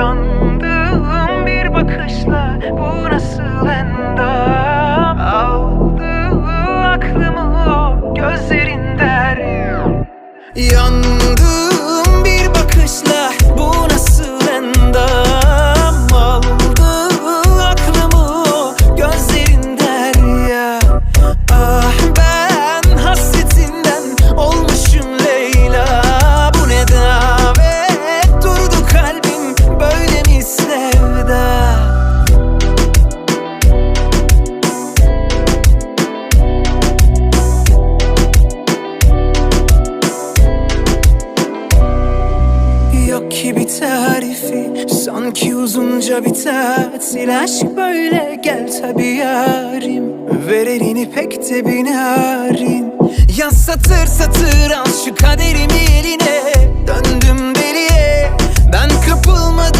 Yandığım bir bakışla bu nasıl endam Aldı aklımı o gözlerin derya Yok ki bir tarifi Sanki uzunca bir tatil Aşk böyle gel tabi yarim. Ver elini pek de bir narin Yaz satır satır al şu kaderimi eline